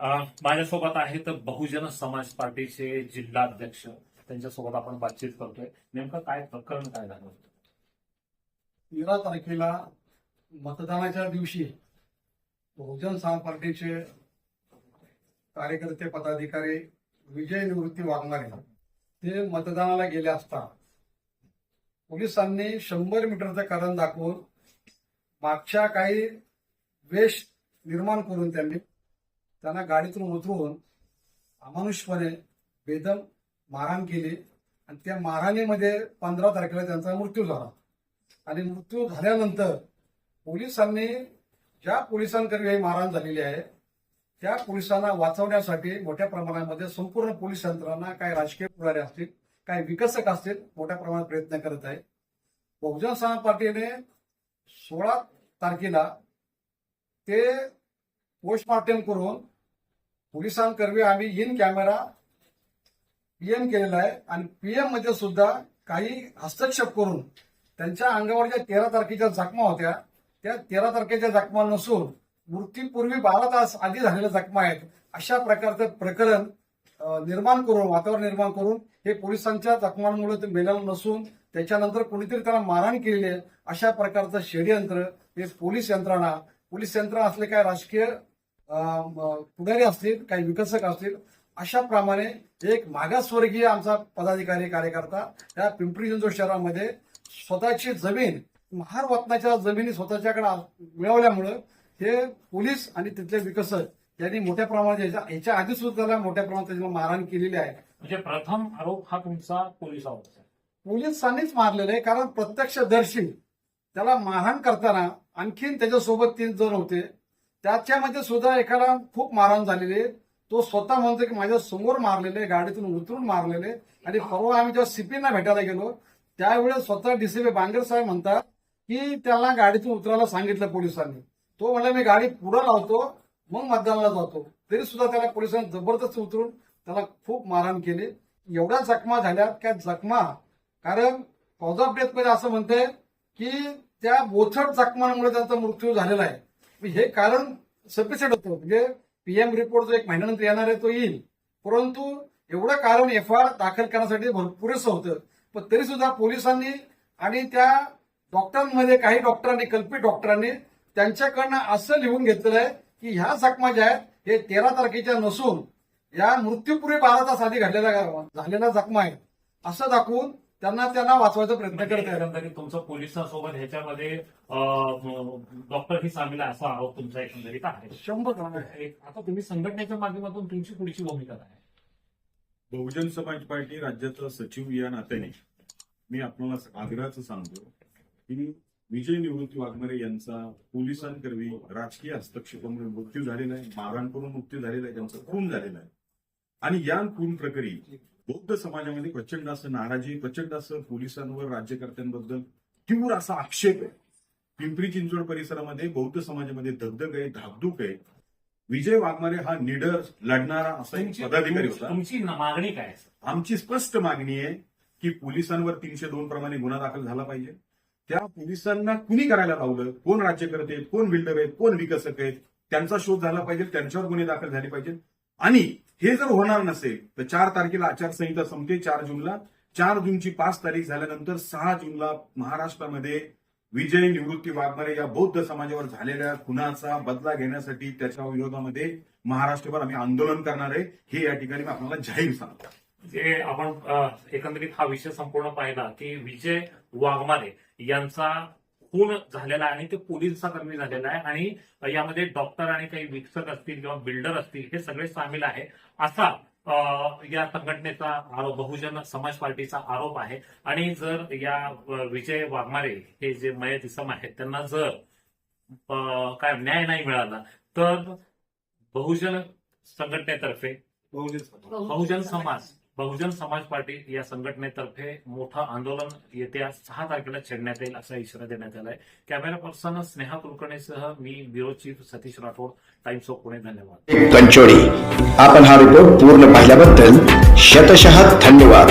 माझ्यासोबत आहेत बहुजन समाज पार्टीचे जिल्हाध्यक्ष. त्यांच्यासोबत आपण बातचीत करतोय. नेमकं काय प्रकरण काय झालं होतं? तेरा तारखेला मतदानाच्या दिवशी बहुजन समाज पार्टीचे कार्यकर्ते पदाधिकारी विजय निवृत्ती वाघमारे ते मतदानाला गेले असता पोलिसांनी शंभर मीटरचं कारण दाखवून मागच्या काही वेश निर्माण करून त्यांनी त्यांना गाडीतून उतरून अमानुषपणे बेदम मारहाण केली. आणि त्या मारहाणीमध्ये पंधरा तारखेला त्यांचा मृत्यू झाला. आणि मृत्यू झाल्यानंतर पोलिसांनी ज्या पोलिसांकडे ही मारहाण झालेली आहे त्या पोलिसांना वाचवण्यासाठी मोठ्या प्रमाणामध्ये संपूर्ण पोलीस यंत्रणा काय राजकीय पुढारी असतील काय विकसक असतील मोठ्या प्रमाणात प्रयत्न करत आहे बहुजन समाज पार्टीने सोळा तारखेला ते पोस्टमार्टम करून पोलिसांकरवी आम्ही इन कॅमेरा पीएम केलेला आहे आणि पीएममध्ये सुद्धा काही हस्तक्षेप करून त्यांच्या अंगावर ज्या तेरा तारखेच्या जखमा होत्या. त्या तेरा तारखेच्या जखमा नसून मृत्यूपूर्वी बारा तास आधी झालेल्या जखमा आहेत. अशा प्रकारचं प्रकरण निर्माण करून वातावरण निर्माण करून हे पोलिसांच्या जखमांमुळे ते मेलेलं नसून त्याच्यानंतर कोणीतरी त्यांना मारहाण केलेली आहे अशा प्रकारचं षडयंत्र हे पोलीस यंत्रणा पोलीस यंत्रणा असले काय राजकीय पुढारी असतील काही विकसक असतील अशा प्रमाणे एक मागासवर्गीय आमचा पदाधिकारी कार्यकर्ता या पिंपरी चिंचवड शहरामध्ये स्वतःची जमीन महार वतनाच्या जमिनी स्वतःच्याकडे मिळवल्यामुळं हे पोलीस आणि तिथले विकसक यांनी मोठ्या प्रमाणात याच्या याच्या आधी सुद्धा त्याला मोठ्या प्रमाणात मारहाण केलेली आहे म्हणजे प्रथम आरोप हा तुमचा पोलिसावर. पोलिसांनीच मारलेलं आहे कारण प्रत्यक्षदर्शी त्याला मारहाण करताना आणखीन त्याच्यासोबत तीन जण होते त्याच्यामध्ये सुद्धा एकाला खूप मारहाण झालेली आहे. तो स्वतः म्हणतो की माझ्यासमोर मारलेले गाडीतून उतरून मारलेले आणि परवा आम्ही जेव्हा सीपीना भेटायला गेलो त्यावेळेस स्वतः डीसीपी बांगर साहेब म्हणतात की त्याला गाडीतून उतरायला सांगितलं पोलिसांनी. तो म्हणला मी गाडी पुढं लावतो मग मतदानाला जातो. तरी सुद्धा त्याला पोलिसांनी जबरदस्त उतरून त्याला खूप मारहाण केली. एवढ्या जखमा झाल्या त्या जखमा कारण कॉज ऑफ डेथमध्ये असं म्हणते की त्या बोथट जखमांमुळे त्यांचा मृत्यू झालेला आहे. हे कारण सफिशियंट होतं. म्हणजे पीएम रिपोर्ट जो एक महिन्यानंतर येणार आहे तो येईल. परंतु एवढं कारण एफ आर दाखल करण्यासाठी पुरेसं होतं. पण तरी सुद्धा पोलिसांनी आणि त्या डॉक्टरांमध्ये काही डॉक्टरांनी कल्पित डॉक्टरांनी त्यांच्याकडनं असं लिहून घेतलेलं आहे की ह्या जखमा ज्या आहेत हे तेरा तारखेच्या नसून या मृत्यूपूर्वी बारा तास आधी घडलेल्या झालेल्या जखमा आहेत. असं दाखवून त्यांना त्यांना वाचवायचा प्रयत्न म्हणजे करत आहेत एकंदरीत तुमचं पोलिसांसोबत ह्याच्यामध्ये डॉक्टर ही सामील आहे असा आरोप तुमचा एकंदरीत आहे. शंभर आता तुम्ही संघटनेच्या माध्यमातून तुमची पुढची भूमिका काय आहे? बहुजन समाज पार्टी राज्याचा सचिव या नात्याने मी आपल्याला आग्रहाचं सांगतो की विजय निवृत्ती वाघमारे यांचा पोलिसांकरवी राजकीय हस्तक्षेपामुळे मृत्यू झालेला आहे मारहाण करून मृत्यू झालेला आहे त्यांचा खून झालेला आहे. आणि या खून प्रकरणी बौद्ध समाजामध्ये प्रचंड असं नाराजी प्रचंड असं पोलिसांवर राज्यकर्त्यांबद्दल तीव्र असा आक्षेप आहे. पिंपरी चिंचवड परिसरामध्ये बौद्ध समाजामध्ये दगदग आहे धाकधूक आहे. विजय वाघमारे हा निडर लढणारा असा एक पदाधिकारी होता. तुमची मागणी काय आहे? आमची स्पष्ट मागणी आहे की पोलिसांवर तीनशे दोन प्रमाणे गुन्हा दाखल झाला पाहिजे. त्या पोलिसांना कुणी करायला लावलं? कोण राज्यकर्ते आहेत? कोण बिल्डर आहेत? कोण विकसक आहेत? त्यांचा शोध झाला पाहिजे त्यांच्यावर गुन्हे दाखल झाले पाहिजेत. आणि हे जर होणार नसेल तर चार तारखेला आचारसंहिता संपते चार जूनला. चार जूनची पाच तारीख झाल्यानंतर सहा जूनला महाराष्ट्रामध्ये विजय निवृत्ती वाघमारे या बौद्ध समाजावर झालेल्या खुनाचा बदला घेण्यासाठी त्याच्या विरोधामध्ये महाराष्ट्रभर आम्ही आंदोलन करणार आहे. हे या ठिकाणी आपल्याला जाहीर सांगतो. जे आपण एकंदरीत हा विषय संपूर्ण पाहिला की विजय वाघमारे यांचा खून झालेला आहे आणि ते पोलिसांकर्मी झालेला आहे. आणि यामध्ये डॉक्टर आणि काही विकसक असतील किंवा बिल्डर असतील हे सगळे सामील आहे. असा या संघटनेचा आरोप बहुजन समाज पार्टीचा आरोप आहे. आणि जर या विजय वाघमारे हे जे मयत इसम आहेत त्यांना जर काय न्याय नाही मिळाला तर बहुजन संघटनेतर्फे बहुजन समाज बहुजन समाज पार्टी या संघटनेतर्फे मोठं आंदोलन येत्या सहा तारखेला छेडण्यात येईल असा इशारा देण्यात आला आहे कॅमेरा पर्सन स्नेहा कुलकर्णीसह मी bureau chief Satish Rathod Times of Pune धन्यवाद. कंचोळी. आपण हा रिपोर्ट पूर्ण पाहिल्याबद्दल शतशः धन्यवाद.